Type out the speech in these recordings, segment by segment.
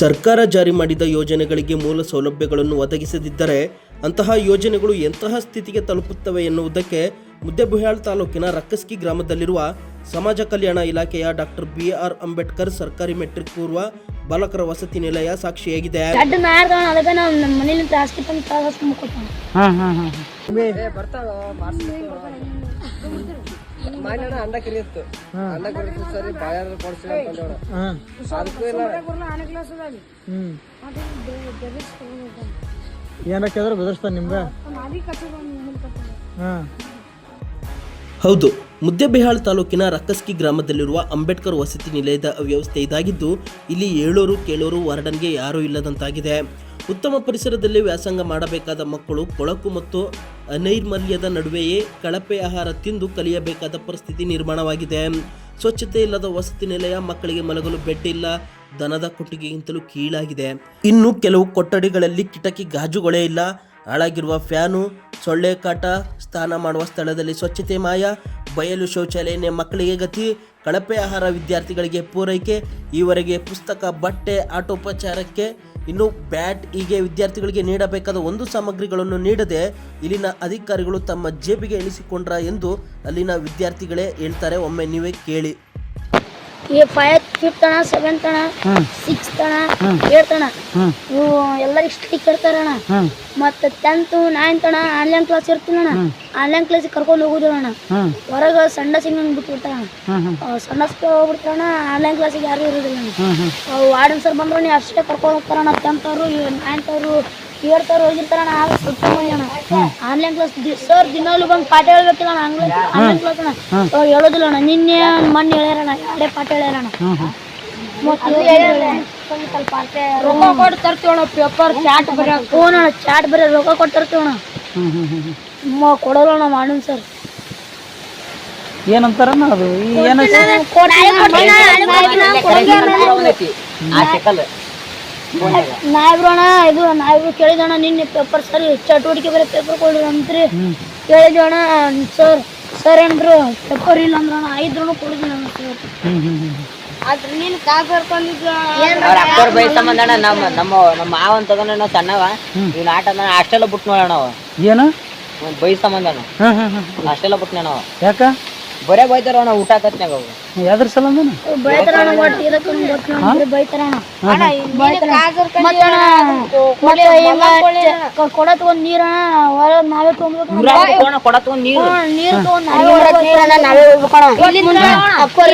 ಸರ್ಕಾರ ಜಾರಿ ಮಾಡಿದ ಯೋಜನೆಗಳಿಗೆ ಮೂಲ ಸೌಲಭ್ಯಗಳನ್ನು ಒದಗಿಸದಿದ್ದರೆ ಅಂತಹ ಯೋಜನೆಗಳು ಎಂತಹ ಸ್ಥಿತಿಗೆ ತಲುಪುತ್ತವೆ ಎನ್ನುವುದಕ್ಕೆ ಮುದ್ದೆಬುಹಾಳ್ ತಾಲೂಕಿನ ರಕ್ಕಸ್ಕಿ ಗ್ರಾಮದಲ್ಲಿರುವ ಸಮಾಜ ಕಲ್ಯಾಣ ಇಲಾಖೆಯ ಡಾಕ್ಟರ್ ಬಿ ಆರ್ ಅಂಬೇಡ್ಕರ್ ಸರ್ಕಾರಿ ಮೆಟ್ರಿಕ್ ಪೂರ್ವ ಬಾಲಕರ ವಸತಿ ನಿಲಯ ಸಾಕ್ಷಿಯಾಗಿದೆ. ಮಾನ್ಯಣ್ಣ ಅಂಡ ಕಿರಿಯಿತ್ತು ಅಂಡ ಕಿರಿಯಿತ್ತು ಸರಿ ಬಾಯಾರ ಕೊಡ್ಸಿ ಅಂತಂದೇವ್ರ ಹಾಂ. ಅದಕ್ಕೂ ಇಲ್ಲ. ಹ್ಞೂ ಏನಾರ ಕೇಳಿದ್ರೆ ಬೆದರ್ಸ್ತಾನೆ ನಿಮ್ಗೆ? ಹಾಂ. ಹೌದು. ಮುದ್ದೆಬಿಹಾಳ್ ತಾಲೂಕಿನ ರಕ್ಕಸ್ಕಿ ಗ್ರಾಮದಲ್ಲಿರುವ ಅಂಬೇಡ್ಕರ್ ವಸತಿ ನಿಲಯದ ಅವ್ಯವಸ್ಥೆ ಇದಾಗಿದ್ದು, ಇಲ್ಲಿ ಏಳೂರು, ಕೇಳೋರು, ವಾರ್ಡನ್ಗೆ ಯಾರೂ ಇಲ್ಲದಂತಾಗಿದೆ. ಉತ್ತಮ ಪರಿಸರದಲ್ಲಿ ವ್ಯಾಸಂಗ ಮಾಡಬೇಕಾದ ಮಕ್ಕಳು ಕೊಳಕು ಮತ್ತು ಅನೈರ್ಮಲ್ಯದ ನಡುವೆಯೇ ಕಳಪೆ ಆಹಾರ ತಿಂದು ಕಲಿಯಬೇಕಾದ ಪರಿಸ್ಥಿತಿ ನಿರ್ಮಾಣವಾಗಿದೆ. ಸ್ವಚ್ಛತೆ ಇಲ್ಲದ ವಸತಿ ನಿಲಯ ಮಕ್ಕಳಿಗೆ ಮಲಗಲು ಬೆಡ್ ಇಲ್ಲ, ದನದ ಕೊಟ್ಟಿಗೆಗಿಂತಲೂ ಕೀಳಾಗಿದೆ. ಇನ್ನು ಕೆಲವು ಕೊಠಡಿಗಳಲ್ಲಿ ಕಿಟಕಿ ಗಾಜುಗಳೇ ಇಲ್ಲ. ಹಾಳಾಗಿರುವ ಫ್ಯಾನು ಸೊಳ್ಳೆ ಕಾಟ ಸ್ನಾನ ಮಾಡುವ ಸ್ಥಳದಲ್ಲಿ ಸ್ವಚ್ಛತೆ ಮಾಯ ಬಯಲು ಶೌಚಾಲಯನೇ ಮಕ್ಕಳಿಗೆ ಗತಿ, ಕಳಪೆ ಆಹಾರ ವಿದ್ಯಾರ್ಥಿಗಳಿಗೆ ಪೂರೈಕೆ, ಈವರೆಗೆ ಪುಸ್ತಕ, ಬಟ್ಟೆ, ಆಟೋಪಚಾರಕ್ಕೆ ಇನ್ನು ಬ್ಯಾಟ್ ಹೀಗೆ ವಿದ್ಯಾರ್ಥಿಗಳಿಗೆ ನೀಡಬೇಕಾದ ಒಂದು ಸಾಮಗ್ರಿಗಳನ್ನು ನೀಡದೆ ಇಲ್ಲಿನ ಅಧಿಕಾರಿಗಳು ತಮ್ಮ ಜೇಬಿಗೆ ಇಳಿಸಿಕೊಂಡ್ರ ಎಂದು ಅಲ್ಲಿನ ವಿದ್ಯಾರ್ಥಿಗಳೇ ಹೇಳ್ತಾರೆ. ಒಮ್ಮೆ ನೀವೇ ಕೇಳಿ. ಈ ಫೈವ್ ಫಿಫ್ತ್ ಅಣ್ಣ ಸೆವೆಂತ್ ಅಣ್ಣ ಸಿಕ್ಸ್ತ್ ಅಣ್ಣ ಏಳ್ತ್ ಅಣ್ಣ. ಇವು ಎಲ್ಲರಿಗೆ ಸ್ಟಿಕ್ ಇರ್ತಾರೆ ಅಣ್ಣ. ಮತ್ತೆ ಟೆಂತ್ ನೈನ್ತ್ ಅಣ್ಣ ಆನ್ಲೈನ್ ಕ್ಲಾಸ್ ಇರ್ತೀನಿ ಅಣ್ಣ. ಆನ್ಲೈನ್ ಕ್ಲಾಸಿಗೆ ಕರ್ಕೊಂಡು ಹೋಗುದಿಲ್ಲ ಅಣ್ಣ. ಹೊರಗೆ ಸಣ್ಣ ಸಿಂಗ್ ಬಿಟ್ಬಿಡ್ತಾರ ಅಣ್ಣ. ಹ್ಞೂ ಹ್ಞೂ ಅವ್ ಸಣ್ಣ ಹೋಗ್ಬಿಡ್ತಾರಣ್ಣ ಆನ್ಲೈನ್ ಕ್ಲಾಸಿಗೆ ಯಾರು ಇರೋದಿಲ್ಲ ಅಣ್ಣ. ವಾರ್ಡನ್ ಸರ್ ಬಂದ್ರೆ ನೀವು ಅಷ್ಟೇ ಕರ್ಕೊಂಡು ಹೋಗ್ತಾರಣ್ಣ ಟೆಂತ್ ಅವರು ನೈನ್ತ್ ಅವರು ಏಳ್ತ್ ಹೋಗಿರ್ತಾರ ಹೋಗಿರ್ತಾರಣ್ಣ ಆಗ ಸ್ವಲ್ಪ ಆನ್ಲೈನ್ ಕ್ಲಾಸ್ ಸರ್ ದಿನಾಲು ಬಂದು ಪಾಠ ಹೇಳ್ಬೇಕಿಲ್ಲ ಅಣ್ಣ ಆನ್ಲೈನ್ ಆನ್ಲೈನ್ ಕ್ಲಾಸ್ ಅಣ್ಣ ಅವ್ರು ಹೇಳೋದಿಲ್ಲ ಅಣ್ಣ ನಿನ್ನೆ ಮೊನ್ನೆ ಹೇಳ್ಯಾರಣ್ಣ ಎರಡೇ ಪಾಠ ಹೇಳ್ಯಾರಣ ರೊಕ್ಕ ಕೊಟ್ಟು ತರ್ತೀವಣ್ಣ ಪೇಪರ್ ಚಾಟ್ ಬರ ಫೋನ್ ಅಣ್ಣ ಚಾಟ್ ಬರೀ ರೊಕ್ಕ ಕೊಟ್ಟು ಮ ಕೊಡೋಲ್ಲ ಅಣ್ಣ ಮಾಡನ್ ಸರ್. ಏನಂತಾರ ಅದು? ಏನು ನಾಯಿಬ್ರು ಅಣ್ಣ ಇದು ನಾಯಿಬ್ರು ಕೇಳಿದಣ್ಣ ನಿನ್ನೆ ಪೇಪರ್ ಸರಿ ಚಟುವಟಿಕೆ ಬರೀ ಪೇಪರ್ ಕೊಡ್ರಿ ಅಂತ್ರಿ. ಕೇಳಿದ್ವಿ ಅಣ್ಣ ಸರ್ ಸರ್ ಏನ್ರು ಪೇಪರ್ ಇಲ್ಲ ಅಂದ್ರ ಅಣ್ಣ ಐದ್ರು ಕೊಡಿದಿಲ್ಲ ಆದ್ರೆ ಸರ್ ಹ್ಞೂ ಹ್ಞೂ ಹ್ಞೂ ಅದ್ರ ನೀನು ಕಾಲ್ ಬರ್ಕೊಂಡಿದ್ವಿ ಅವ್ರ ಬೈ ಸಂಬಂಧ ಅಣ್ಣ ನಮ್ಮ ನಮ್ಮ ನಮ್ಮ ಮಾವ ಅಂತ ತಗೊಂಡ ಸಣ್ಣವ. ಇವ್ನ ಆಟ ಅಷ್ಟೆಲ್ಲ ಬಿಟ್ಟು ನೋಡೋಣ ಅವ. ಏನು? ಬೈ ಸಂಬಂಧ ಅಣ್ಣ. ಹಾಸ್ಟೆಲ್ ಹಾಂ ಹಾಂ ಅಷ್ಟೆಲ್ಲ ಬಿಟ್ಟು ಅವ. ಯಾಕ? ಬರೇ ಬೈತಾರ ಅಣ್ಣ ಊಟ ಕತ್ನಾಗ ಅವು ಯಾವ್ದ್ರ ಒಟ್ಟು ಗೊತ್ತಿಲ್ಲ ಒಂದ್ ನೀರಣ್ಣ ಹೊರ ನಾವೇ ತೊಗೊಂಡ್ಬೇಕು ಕೊಡ ತಗೊಂಡ್ ನೀರು. ನೀರು ತಗೊಂಡ್ ನಾವೇ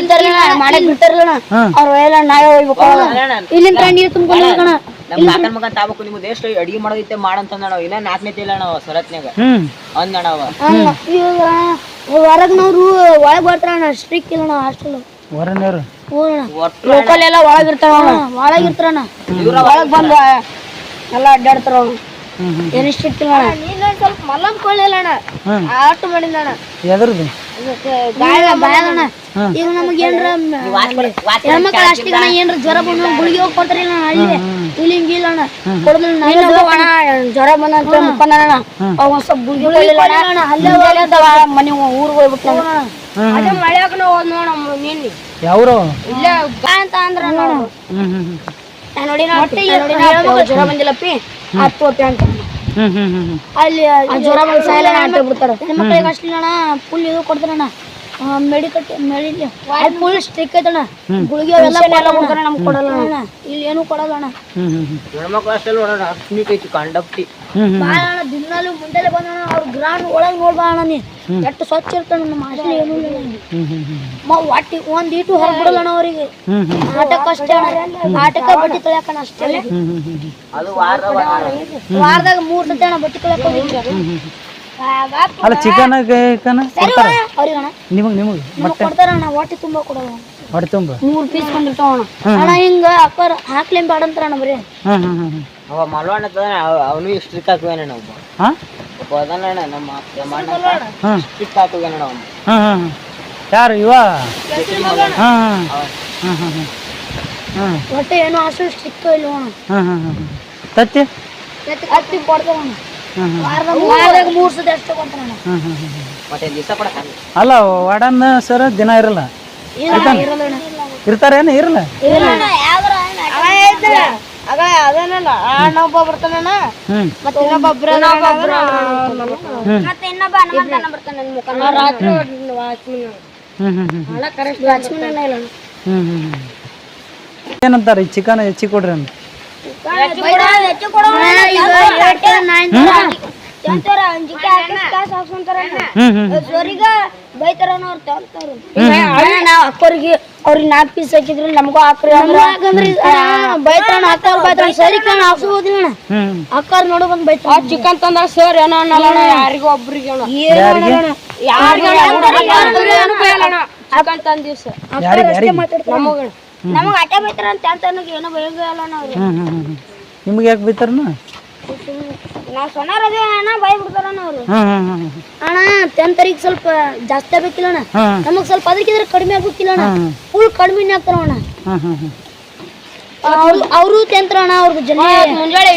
ಇದ್ದಾರಲ್ಲ ಮಾಡಕ್ ಬಿಡ್ತಾರಲ್ಲ ಅವ್ರ ಎಲ್ಲ ನಾವೇ ಹೋಗ್ಬೇಕು ಇಲ್ಲಿಂದ ನೀರು ತುಂಬ್ಕೊಂಡು ಹೋಗಣ ನಮ್ಮ ಕಾಕನ್ ಮಗ ತಾಬಕು ನಿಮ್ದು ಎಷ್ಟು ಅಡಿಗೆ ಮಾಡೋದೈತೆ ಮಾಡಂತ ನಾವು ಇನ್ನ ನಾಲ್ಕನೇ ತಿಲ್ಲ ಅಣ್ಣ ಅವ ಸರತ್ನ್ಯಾಗ. ಹ್ಞೂ ಅಂದಣ ಅವ ಈಗ ಹೊರಗ್ನವ್ರು ಒಳಗ್ ಬರ್ತಾರಣ್ಣ ಸ್ಟ್ರಿಕ್ ಇಲ್ಲ ನಾವು ಹಾಸ್ಟೆಲ್ ಲೋಕಲ್ ಎಲ್ಲ ಒಳಗ್ ಇರ್ತಾವ ಒಳಗ್ ಬಂದ ಎಲ್ಲ ಅಡ್ಡಾಡ್ತಾರ ಅವ್ರು. ಏನು ಸ್ಟ್ರಿಕ್ ಇಲ್ಲ ನೀನು ಸ್ವಲ್ಪ ಮಲ್ಲಂ ಕೊಳ್ಳಿಲ್ಲ ಅಣ್ಣ. ಆಟ ಮಾಡಿಲ್ಲ ಎದ್ರದ್ದು ಗಾಯ ಬಾಯಣ್ಣ ಈಗ ನಮಗೆ ಏನ್ರ ಹೆಣ್ಮಕ್ಳು ಅಷ್ಟಿಗೆ ಏನ್ರ ಜ್ವರ ಬಂದ ಗುಳಿಗೆ ಹೋಗಿ ಅಲ್ಲಿ ಇಲ್ಲಿ ಹಿಂಗಿಲ್ಲ ಅಣ್ಣ ಅಣ್ಣ ಜ್ವರ ಬಂದಂತ ಮುಖಂಡಣ್ಣ ಅವ ಒಂದ್ ಸ್ವಲ್ಪ ಗುಳಿಗೆ ಕೊಡ್ಲಿಲ್ಲ. ಅಣ್ಣ ಅಲ್ಲೇ ಮನೆ ಊರಿಗೆ ಹೋಗ್ಬಿಟ್ಟು ಅದೇ ಮಳ್ಯಾಗ ಹೋದ್ ನೋಡ ನಿನ್ನೆ. ಯಾವ್ರು? ಇಲ್ಲೇ ಅಂತ ಅಂದ್ರ ನೋಡು. ನೋಡಿ ಜ್ವರ ಬಂದಿಲ್ಲಪ್ಪಿ. ಹತ್ತು ಅಂತ. ಅಲ್ಲಿ ಜ್ವರ ಬಂದು ಸಾಯಲ್ಲ ಅಂತ ಬಿಡ್ತಾರ ಹೆಣ್ಮಕ್ಳಿಗೆ ಅಷ್ಟಿಲ್ಲಣ್ಣ ಫುಲ್ ಇದು ಕೊಡ್ತಾರಣ್ಣ. ಮೆಡಿಕಲ್ ಮೆಡಿಲಿ ಫುಲ್ ಸ್ಟ್ರಿಕ್ ಐತಣ್ಣ. ಗುಳಿಗೆ ಅವೆಲ್ಲ ಕೊಡಲ್ಲ ನಮ್ಗೆ ಕೊಡಲ್ಲ ಅಣ್ಣ ಇಲ್ಲಿ ಏನು ಕೊಡಲ್ಲ ಅಣ್ಣ ನೋಡೋಣ ಐತಿ ಅಣ್ಣ ದಿನಾಲು ಮುಂದೆಲೆ ಬಂದಣ್ಣ ಅವ್ರ ಗ್ರೌಂಡ್ ಒಳಗೆ ನೋಡ್ಬಾ ಅಣ್ಣ ನೀ ಎಷ್ಟು ಸ್ವಚ್ಛ ಇರ್ತಾನ ನಮ್ಮ ಏನೂ ಇಲ್ಲ ಮ ಒಟ್ಟಿ ಒಂದ್ ಅಣ್ಣ ಅವ್ರಿಗೆ. ಆಟಕ್ಕೆ ಅಷ್ಟೇ ಅಣ್ಣ. ಆಟಕ್ಕೆ ಬಟ್ಟೆ ತೊಳ್ಯಾಕಣ ಅಷ್ಟೇ ಅದು ವಾರ. ವಾರದಾಗ ಮೂರ್ ಸತಿ ಅಣ್ಣ ಬಟ್ಟೆ ತೊಳ್ಯಾಕ ಹೋಗಿದ್ವಿ. ಅಲ್ಲ ಚಿಕನ್ ಗಿಕನ್ ಕೊಡ್ತಾರ? ಅಣ್ಣ. ನಿಮಗೆ ಮತ್ತೆ ಕೊಡ್ತಾರ ಅಣ್ಣ ಹೊಟ್ಟೆ ತುಂಬಾ ಕೊಡೋದು. ಹೊಟ್ಟೆ ತುಂಬ? ಮೂರ್ ಪೀಸ್ ಬಂದಿರ್ತಾವ ಅಣ್ಣ. ಅಣ್ಣ ಹಿಂಗ ಅಕ್ಕಾರ ಹಾಕ್ಲೇಂ ಬೇಡ ಅಂತಾರಣ್ಣ ಬರೀ. ಹಾಂ ಹಾಂ ಹಾಂ ಅವ ಮಲ್ವಾಣ ಅವನು ಸ್ಟ್ರಿಕ್ ಹಾಕುವೇನ ಅಣ್ಣ ಹಾಂ? ಒಬ್ಬ ನಮ್ಮ ಹಾಂ ಸ್ಟ್ರಿಕ್ ಹಾಕುವೇನ ಅವನು? ಹಾಂ ಹಾಂ ಹಾಂ ಯಾರು ಇವ? ಹಾಂ ಹಾಂ ಹಾಂ ಹಾಂ ಹಾಂ ಹಾಂ ಹೊಟ್ಟೆ ಏನೋ ಅಷ್ಟು ಸ್ಟಿಕ್ ಇಲ್ಲ ಅಣ್ಣ? ಹಾಂ ಹಾಂ ತತ್ತಿ? ಕೊಡ್ತಾವ ಅಣ್ಣ. ವಾರದಾಗ ಮೂರ್ ಸತಿ. ಅಷ್ಟೇ ಮತ್ತೆ ದಿವಸ ಅಲ್ಲ ವಾಡನ್ ಸರ್ ದಿನ ಇರಲ್ಲ. ಇರ್ತಾರೇನು ಇರಲ್ಲ ಆಗ ಬರ್ತಾನಣ್ಣ ಮತ್ತೆ ಇನ್ನೊಬ್ಬ ಮತ್ತೆ ಇನ್ನೊಬ್ಬ ಬರ್ತಾನೆ ಮುಖ. ರಾತ್ರಿ ವಾಚ್ಮನ್ ವಾಚ್ಮನ್ ಹ್ಮ್. ಏನಂತಾರ? ಈ ಚಿಕನ್ ಹೆಚ್ಚಿ ಕೊಡ್ರಿ ಅಂತ. ನಾವ್ ಅಕ್ಕವ್ರಿಗೆ ಅವ್ರಿಗೆ ನಾಲ್ಕು ಪೀಸ್ ಹಾಕಿದ್ರಿ. ನಮಗೂ ಹಾಕ್ರಿ ಬೈತಾರ ಅಕ್ಕವ್ರು ಬೈತಾರ ಸರಿ ಕಣ ಹ್ಮ್. ಅಕ್ಕವ್ರ ನೋಡು ಬಂದ್ ಆ ಚಿಕನ್ ತಂದ ಸರ್ ಏನೋ ಅನ್ನಲ್ಲ ಯಾರಿಗೂ ಒಬ್ರಿಗೆ ಚಿಕನ್ ತಂದಿವ್ ಸರ್ ಯಾರಿಗೆ? ಯಾರಿಗೆ ನಮಗ ನಮಗ ಆಟ ಬೈತಾರ ಅಂತ ಅಂತ ನನಗೆ ಏನೋ ಬೈಯೋದು ಅಲ್ಲ ನಾವು. ಹ್ಮ್ ಹ್ಮ್ ಹ್ಮ್ ನಿಮ್ಗೆ ಯಾಕೆ ಬೈತಾರನ ನಾವು ಸೊನಾರ ಅದೇ ಅಣ್ಣ ಬೈ ಬಿಡ್ತಾರ ಅವರು. ಹ್ಮ್ ಹ್ಮ್ ಹ್ಮ್ ಅಣ್ಣ ಸ್ವಲ್ಪ ಜಾಸ್ತಿ ಆಗ್ಬೇಕಿಲ್ಲ ಅಣ್ಣ. ನಮಗ್ ಸ್ವಲ್ಪ ಅದಕ್ಕಿದ್ರೆ ಕಡಿಮೆ ಆಗ್ಬೇಕಿಲ್ಲ ಅಣ್ಣ. ಫುಲ್ ಕಡಿಮೆನೇ ಆಗ್ತಾರ ಅಣ್ಣ. ಅವ್ರು ಅವರು ಅಣ್ಣ ಅವ್ರದ್ದು ಜನ ಮುಂಜಾನೆ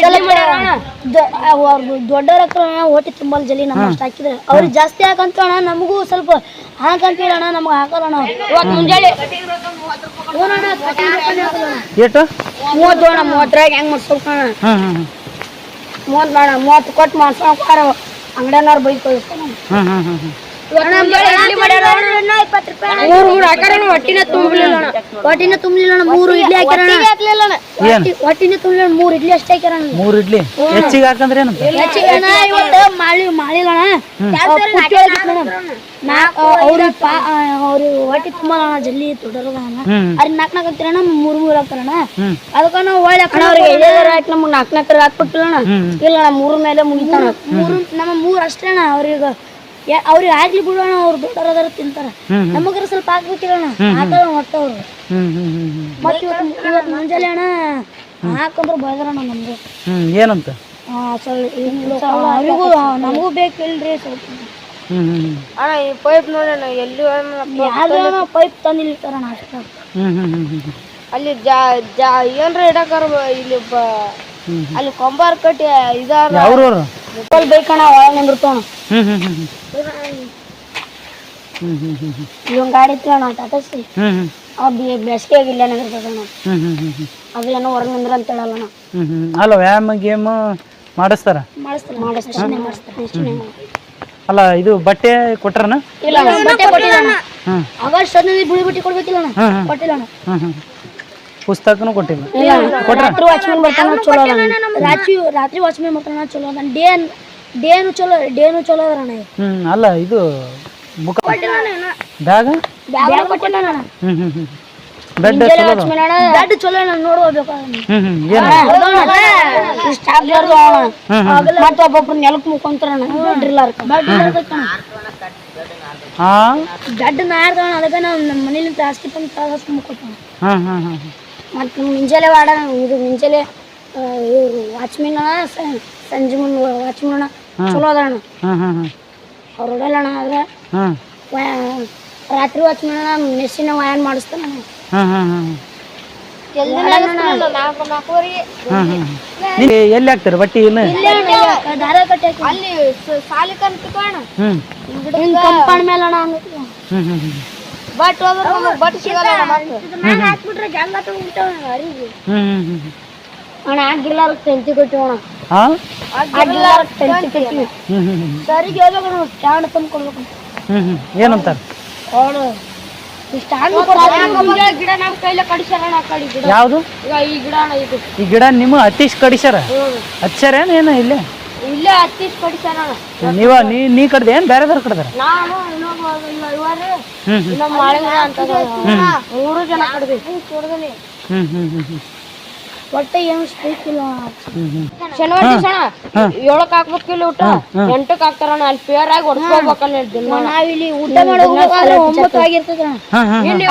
ಅವ್ರದ್ದು ದೊಡ್ಡವ್ರ ಹತ್ರ ಅಣ್ಣ ಹೊಟ್ಟೆ ತುಂಬಲ್ ಜಲ್ಲಿ ನಮ್ಮ ಅಷ್ಟು ಹಾಕಿದ್ರೆ. ಅವ್ರಿಗೆ ಜಾಸ್ತಿ ಹಾಕಂತ ಅಣ್ಣ ನಮಗೂ ಸ್ವಲ್ಪ ಹಾಕಂತೀವಿ ಅಣ್ಣ ನಮ್ಗೆ ಹಾಕಲ್ಲ ಅಣ್ಣ ಇವತ್ತು ಮುಂಜಾನೆ ಏಟು ಮೂವತ್ತು ಅಣ್ಣ ಮೂವತ್ತರಾಗ ಹೆಂಗ್ ಮಾಡ್ಸ್ಬೇಕಣ್ಣ ಹ್ಮ್ ಹ್ಮ್ ಹ್ಮ್ ಮೂವತ್ತು ಬೇಡ ಮೂವತ್ತು ಕೊಟ್ಟು ಮಾಡ್ಸೋಣ ಅಂಗಡಿಯವ್ರು ಬೈಕ್ ಕಳಿಸ್ತಾನ ಹ್ಮ್ ಹ್ಮ್ ಹ್ಮ್ ಹ್ಮ್. ಮೂರು ಮೂರು ಹಾಕ್ಯಾರ ಹೊಟ್ಟಿನ ತುಂಬಲಿಲ್ಲ ಹೊಟ್ಟಿನ ತುಂಬಲಿಲ್ಲ ಮೂರು ಇಡ್ಲಿ ಹೊಟ್ಟಿನ ತುಂಬಲಿಲ್ಲ ಮೂರು ಇಡ್ಲಿ ಅಷ್ಟೇ ಮೂರ್ ಇಡ್ಲಿ? ಹೆಚ್ಚಿಗೆ ಹಾಕಂದ್ರೆ ಹೆಚ್ಚಿಗೆ ಇವತ್ತು ಅವ್ರಿಗೆ ಹೊಟ್ಟೆ ತುಂಬಲ್ಲ ಅಣ್ಣ ಹ್ಮ್ ಅವ್ರಿಗೆ ನಾಲ್ಕು ನಾಲ್ಕು ಹಾಕ್ತಾರಣ್ಣ ಮೂರು ಅದಕ್ಕ ನಾವು ಒಳ್ಳೆ ಹಾಕೋಣ ಅವ್ರಿಗೆ ಹಾಕಿ ನಮ್ಗೆ ನಾಲ್ಕು ನಾಲ್ಕು ಹಾಕ್ಬಿಟ್ಟಿಲ್ಲ ಅಣ್ಣ. ಹ್ಮ್ ಇಲ್ಲ ಮೂರು ಮೇಲೆ ಮುಗಿತಾನ ಮೂರು ನಮ್ಮ ಮೂರು ಅಷ್ಟೇ ಅಣ್ಣ ಅವ್ರಿಗೆ. ಯಾ- ಅವ್ರಿಗೆ ಆಗ್ಲಿ ಬಿಡೋಣ ಅವ್ರು ದೊಡ್ಡವರದಾರ ತಿಂತಾರ. ನಮಗರ ಸ್ವಲ್ಪ ಹಾಕ್ಬೇಕಿಲ್ಲ ಅಣ್ಣ. ಹ್ಮ್ ಮತ್ತೆ ಇವತ್ತು ಇವತ್ತು ಮುಂಜಾನೆ ಅಣ್ಣ ಹಾಕೊಂಡ್ರು ಬೈದಾರಣ್ಣ ನಮ್ಗೆ. ಹ್ಮ್ ಏನಂತ? ಅವ್ರಿಗೂ ನಮಗೂ ಬೇಕಿಲ್ರಿ ಸ್ವಲ್ಪ. ಅಣ್ಣ ಈ ಪೈಪ್ ನೋಡೋಣ ಎಲ್ಲಿ ಪೈಪ್ ಅಷ್ಟ. ಅಲ್ಲಿ ಜಾ ಜಾ ಏನ್ರ ಇಡಕಾರ ಇಲ್ಲಿ ಬ ಅಲ್ಲಿ ಕೊಂಬಾರ್ ಕಟ್ಟಿ ಇದಾರ. ಬೇಕಣ್ಣ ಒಳಗೆ ನಿಂದಿರ್ತಾವ ಇವನ್ ಗಾಡಿ ಇತ್ತು ಅಣ್ಣ ಟಾಟಾಸಿ ಹ್ಮ್ ಹ್ಮ್ ಆ ಬೇಸಿಗೆ ಇಲ್ಲ ಹೊರಗೆ ನಿಂದ್ರ ಅಂತ ಹೇಳಲ್ಲಣ್ಣ ಅಲ್ಲ ವ್ಯಾಯಾಮ ಗೇಮ್ ಮಾಡಿಸ್ತಾರ? ಮಾಡಿಸ್ತಾರೆ ಮಾಡಿಸ್ತಾರೆ ಮಾಡಿಸ್ತಾರೆ ಅಲ್ಲ ಇದು ಬಟ್ಟೆ ಕೊಟ್ರನ? ಇಲ್ಲ ಬಟ್ಟೆ ಕೊಟ್ಟಿಲ್ಲ ಅಣ್ಣ. ಹ್ಮ್. ಆಗಸ್ಟ್ ಹದಿನೈದು ಬಿಳಿ ಬಟ್ಟೆ ಕೊಡ್ಬೇಕಿಲ್ಲ ಕೊಟ್ಟಿಲ್ಲ ಪುಸ್ತಕನೂ ಇಲ್ಲ ರಾತ್ರಿ ವಾಚ್ಮನ್ ಬರ್ತಾನ ಚಲೋ ರಾತ್ರಿ ರಾತ್ರಿ ವಾಚ್ಮನ್ ಬರ್ತಾನ ಚಲೋ ಡೇ ಡೇನು ಚಲೋ ಡೇನು ಚಲೋ ಅದ ಅಣ್ಣ ಹ್ಮ್ ಅಲ್ಲ ಇದು ಮುಖ ಬ್ಯಾಗ? ಬ್ಯಾಗ್ ಕೊಟ್ಟಿಲ್ಲ ಅಣ್ಣ ಹ್ಮ್ ಹ್ಮ್ ಹ್ಮ್ ಬೆಡ್ ಚಲೋ ಅದ ಬ್ಯಾಡ್ ಚಲೋ ಅಣ್ಣ ನೋಡ್ಬೇಕು ಹ್ಮ್ ಹ್ಮ್ ಏನ? ಸ್ಟಾಪ್ ಮತ್ತೆ ಒಬ್ಬೊಬ್ರು ನೆಲಕ್ ಮುಖಂತಾರ ಡ್ರಿಲ್ಲರ್ ಹಾ ದಡ್ಡ ಅದಕ್ಕೆ ನಾವು ನಮ್ಮ ಮನೇಲಿ ಜಾಸ್ತಿ ಬಂದು ತಾಸ ಹ್ಮ್ ಹ್ಮ್ ಮತ್ತೆ ಮುಂಜಾನೆ ವಾಡ ಇದು ಮುಂಜಾನೆ ಇವರು ವಾಚ್ಮನ್ ಅಣ್ಣ ಸ- ಸಂಜೆ ಮುಂದೆ ವಾಚ್ಮನ್ ಅಣ್ಣ. ಚಲೋ ಅದಣ್ಣ ಹಾ ಹಾ ಹಾ ಅವ್ರು ಹೊಡಲ್ಲಣ್ಣ ಆದ್ರೆ ಹಾ ವ್ಯಾ- ರಾತ್ರಿ ವಾಚ್ಮನ್ ಅಣ್ಣ ಮೆಸ್ಸಿನ ವಾಯನ್ ಮಾಡಿಸ್ತಾನ ಹಾ ಹಾ ಹಾ ನಾಲ್ಕು ನಾಲ್ಕುವರೆಗೆ ಹಾ ಹಾ ನೀ ಎಲ್ಲಿ ಹಾಕ್ತಾರೆ ಬಟ್ಟಿ ಕಟ್ಟಿ ಅಲ್ಲಿ ಸಾಲಿ ಹಿಂಗ್ ಕಂಪೌಂಡ್ ಮೇಲೆ ಅಣ್ಣ ಬಟ್ ಬಟ್ ಸಿಗಲ್ಲ ನಾನು ಹಾಕ್ಬಿಟ್ರೆ ಜಂಗ ಹ್ಮ್ ಅಣ್ಣ. ಆಗಿಲ್ಲ ಟೆಂತಿ ಅಣ್ಣ ಹಾ ಆಗಿಲ್ಲ ಟೆಂತಿ ಕೊಟ್ಟಿವಿ. ಹ್ಮ್ ಹ್ಮ್ ಹ್ಮ್. ಸರಿಗೆ ಹೇಳ್ಬೇಕು ನಾವು ಸ್ಟ್ಯಾಂಡ್ ತಂದು ಕೊಡ್ಬೇಕು ಹ್ಮ್ ಹ್ಮ್. ಏನಂತಾರ? ಅವಳು ಸ್ಟ್ಯಾಂಡ್ ಗಿಡ ನಮ್ಮ ಕೈಲೇ ಕಡಿಸ್ಯಾರಣ ಆ ಕಡೆ ಗಿಡ. ಯಾವುದು? ಈಗ ಈ ಗಿಡ ಅಣ್ಣ ಇದು. ಈ ಗಿಡ ನಿಮ್ಮ ಅತೀಶ್ ಕಡಿಸ್ಯಾರ? ಹಚ್ಚಾರ ಏನು ಇಲ್ಲೇ? ಇಲ್ಲೇ ಹತ್ತಿಸ್ ಕಡಿಸ್ಯಾರಣ ನೀವ ನೀ ನೀ ಕಡ್ದೆ ಏನು ಬೇರೆದವ್ರು ಕಡ್ದಾರ? ನಾನು ಇನ್ನೊಬ್ಬ ಇಲ್ಲ ಇವಾರೆ ಹ್ಮ್ ಹ್ಮ್. ನಮ್ಮ ಮಾಳಿಂಗ ಅಂತ ಮೂರು ಜನ ಕಡ್ದಿ ತೋಟದಲ್ಲಿ ಹ್ಮ್ ಹ್ಮ್ ಹ್ಮ್ ಹ್ಮ್. ಒಟ್ಟೆ ಏನು ಇಲ್ಲ. ಹ್ಮ್ ಶನಿವಾರ ದಿವಸ ಏಳಕ್ ಹಾಕ್ಬೇಕಿಲ್ಲ ಊಟ? ಎಂಟಕ್ ಹಾಕ್ತಾರಣ್ಣ ಅಲ್ಲಿ ಫೇರ್ ಆಗಿ ಹೊಡ್ಸ್ಕೋಬೇಕಲ್ಲ ನಾವಿಲ್ಲಿ ಊಟ ಮಾಡೋ ಹೋಗ್ಬೇಕಾದ್ರೆ ಒಂಬತ್ತು ಆಗಿರ್ತದ.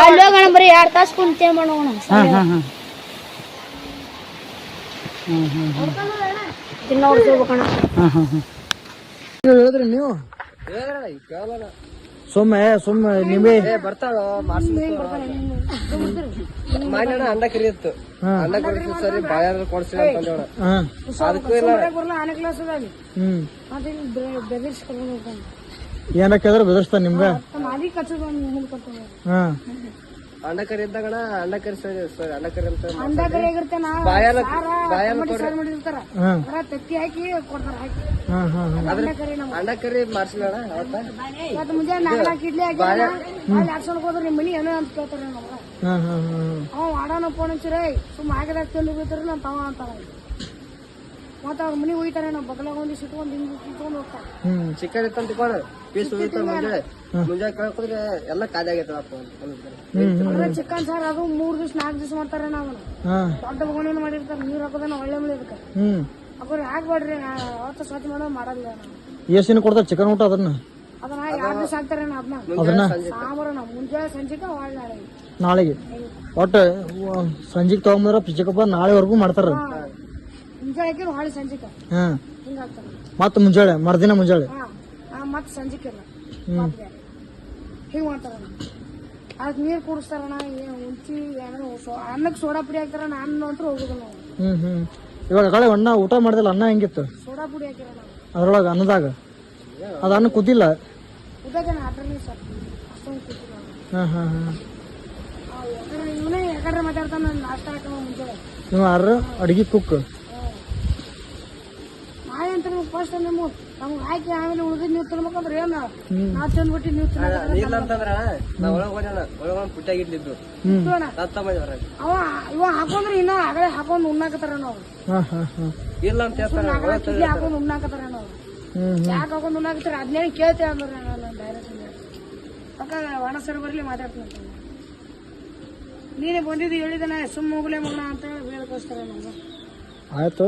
ಅಲ್ಲಿ ಹೋಗೋಣ ಬರೀ ಎರಡ್ ತಾಸು ಕುಂತೇ ಮಾಡೋಣ. ಹಾ ಹಾ ಹಾ. ತಿನ್ನ ಹೊಡ್ಸ್ಕೋಬೇಕಣ್ಣ ಹಾ ಹಾ ಹಾ. ಹೇಳಿದ್ರಿ ನೀವು? ಸುಮ್ಮನೆ ಸುಮ್ಮ ನಿಮಗೆ ಬರ್ತಾಳೋ ಮಾನ್ಯಣ್ಣ ಅಂಡ ಕರಿಯತ್ತು ಅಂಡ ಕರಿತು ಸರಿ ಅಂತಂದೇವಣ ಅದಕ್ಕೂ ಇಲ್ಲ. ಹ್ಮ್. ಏನಕ್ಕಾದ್ರೆ ಬೆದರ್ಸ್ತಾನ ನಿಮ್ಗ? ಹಾ. ಅಂಡಕರಿ ಇದ್ದಾಗಣ ಅಂಡಕರಿ ಸರಿ ಸರಿ ಅಂಡಕರಿ ಅಂತ ಅಂಡಕರಿ ಆಗಿರ್ತೇನ ಸಾರು ಮಾಡಿರ್ತಾರ. ತತ್ತಿ ಹಾಕಿ ಕೊಡ್ತಾರ ಹಾಕಿ. ಹ್ಮ್ ಹ್ಮ್ ಹ್ಮ್ ಅಂಡ ಕರಿ ನಮ್ಗೆ. ಅಂಡಕರಿ ಮಾಡ್ಸಿಲ್ಲ ಅವತ್ತ? ಇವತ್ತು ಮುಂಜಾನೆ ನಾಲ್ಕು ಇಡ್ಲಿ ಹಾಕಿ ಅಲ್ಲಿ ಆಡ್ಸೋಣಕ್ ಹೋದ್ರೆ ನಿಮ್ಮ ಮನಿ ಏನೋ ಅಂತ ಕೇಳ್ತಾರ ನಮ್ಗೆ ಅವ ವಾಡನ ಫೋನ್ ಹಚ್ಚಿರೇ ಸುಮ್ಮ ಹಾಕಿದಾಗ ತಿಂದು ಬೀಳ್ತಾರ ನಾನು ತವ ಅಂತಾರ. ಮತ್ತ ಅವ್ರ ಮನಿ ಹೋಯ್ತಾರೆ ನಾವು ಬಗಲಾಗ ಒಂದಿಷ್ಟು ಇಟ್ಕೊಂಡು ಹಿಂಗ್ ಇಟ್ಕೊಂಡು ಹೋಗ್ತಾರೆ ಹ್ಮ್ ಚಿಕನ್ ಇತ್ತಂತ ತಿಳ್ಕೊಂಡ ಪೀಸ್ ಉಳಿತಾರ ಮುಂಜಾನೆ ಮುಂಜಾನೆ ಕೇಳ್ಕೊಂಡ್ರೆ ಎಲ್ಲ ಖಾಲಿ ಆಗೈತಲ್ಲ ಅಂದ್ರೆ ಚಿಕನ್ ಸಾರ್ ಅದು ಮೂರ್ ದಿವ್ಸ ನಾಲ್ಕು ದಿವ್ಸ ಮಾಡ್ತಾರೆ ನಾವು. ದೊಡ್ಡ ಬಗೋಣಿನ ಮಾಡಿರ್ತಾರೆ ನೀರ್ ಹಾಕೋದನ್ನ ಒಳ್ಳೆ ಮಳೆ ಇದಕ್ಕೆ. ಹ್ಮ್. ಅಕ್ಕೋರಿ ಹಾಕ್ಬೇಡ್ರಿ ಅವತ್ತು ಸ್ವಚ್ಛ ಮಾಡೋ ಮಾಡಲ್ಲ ಎಷ್ಟು ದಿನ ಕೊಡ್ತಾರೆ ಚಿಕನ್ ಊಟ ಅದನ್ನ? ಅದನ್ನ ಎರಡು ದಿವಸ ಹಾಕ್ತಾರೆ ಅದನ್ನ? ಅದನ್ನ ಸಾಂಬಾರ ನಾವು ಮುಂಜಾನೆ ಸಂಜೆಗೆ ಒಳ್ಳೆ ನಾಳೆ. ನಾಳೆಗೆ. ಒಟ್ಟು ಸಂಜೆಗೆ ತಗೊಂಬಂದ್ರ ಚಿಕ್ಕಪ್ಪ ನಾಳೆವರೆಗೂ ಮಾಡ್ತಾರ. ಮುಂಜಾನೆ ಹಿಂಗ ಹಾಕ್ತಾರೆ ಮತ್ತ ಮುಂಜಾಳೆ ಮರ್ದಿನ ಮುಂಜಾಳೆ? ಹಾ. ಮತ್ತೆ ಸಂಜೆಗೆ ಮತ್ತೆ ಹಿಂಗ್ ಮಾಡ್ತಾರ ಅದಕ್ಕೆ ನೀರ್ ಕುಡಿಸ್ತಾರಣ ಏನು ಉಂಚಿ ಏನೋ ಸೋ- ಅನ್ನಕ್ಕೆ ಸೋಡಾ ಪುಡಿ ಹಾಕ್ತಾರ ಅನ್ನ ಅಂತೂ ಹೋಗುದು ನಾವು ಹ್ಮ್ ಹ್ಮ್. ಇವಾಗ ಕಳೆ ಅನ್ನ ಊಟ ಮಾಡಿದಿಲ್ಲ ಅನ್ನ ಹೆಂಗಿತ್ತು? ಸೋಡಾ ಪುಡಿ ಹಾಕಿರ ನಾವು ಅದ್ರೊಳಗ ಅನ್ನದಾಗ? ಅದ ಅನ್ನ ಕುದಿಲ್ಲ? ಉದಕ್ಕೆ ಅದ್ರಲ್ಲಿ ಸರ್ ಅಷ್ಟೊಂದು ಕೂತಿಲ್ಲ ಹ್ಮ್ ಹ್ಮ್ ಹ್ಮ್ ಇವನೇ ಯಾಕಂದ್ರೆ ಮಾತಾಡ್ತಾನ ನಾಷ್ಟ ಹಾಕೋಣ ಮುಂಚೆ ನೀವು ಯಾರು ಅಡಿಗೆ ಕುಕ್. ನಾಳೆ ಅಂತ ಫಸ್ಟ್ ನಿಮ್ಮ ನಮ್ಗೆ ಹಾಕಿ ಆಮೇಲೆ ಉಳಿದು ನೀವು ತಿನ್ಬೇಕಂದ್ರೆ ಏನ? ನಾ ತಿಂದ್ಬಿಟ್ಟು ನೀವು ಅಂತಂದ್ರ ನಾ ಒಳಗ್ ಹೋಗೋಣ ಒಳಗ್ ಪುಟ್ಟಾಗಿ ಇಡ್ಲಿದ್ದು ಅವ ಇವ ಹಾಕೊಂಡ್ರೆ ಇನ್ನ ಆಗಲೇ ಹಾಕೊಂಡ್ ಉಣ್ಣಾಕತ್ತಾರ ನಾವು ಹಾ ಹಾ ಹಾ. ಇಲ್ಲ ಅಂತ ಹೇಳ್ತಾರೆ ಹಾಕೊಂಡ್ ಉಣ್ಣಾಕತ್ತಾರ ನಾವು ಯಾಕೆ ಹಾಕೊಂಡ್ ಉಣ್ಣಾಕತ್ತಾರ? ಅದ್ನೇನು ಕೇಳ್ತೇವೆ ಅಂದ್ರೆ ನಾನು ಡೈರೆಕ್ಟ್ ಅಕ್ಕ ಒಣ ಸರ್ ಬರ್ಲಿ ಮಾತಾಡ್ತೀನಿ ನೀನೇ ಬಂದಿದ್ದು ಹೇಳಿದನ ಸುಮ್ಮ ಹೋಗ್ಲೇ ಮಗನ ಅಂತ ಹೇಳಿ ಹೇಳ್ಕೋಸ್ತಾರ ನಮ್ಗೆ ಆಯ್ತು.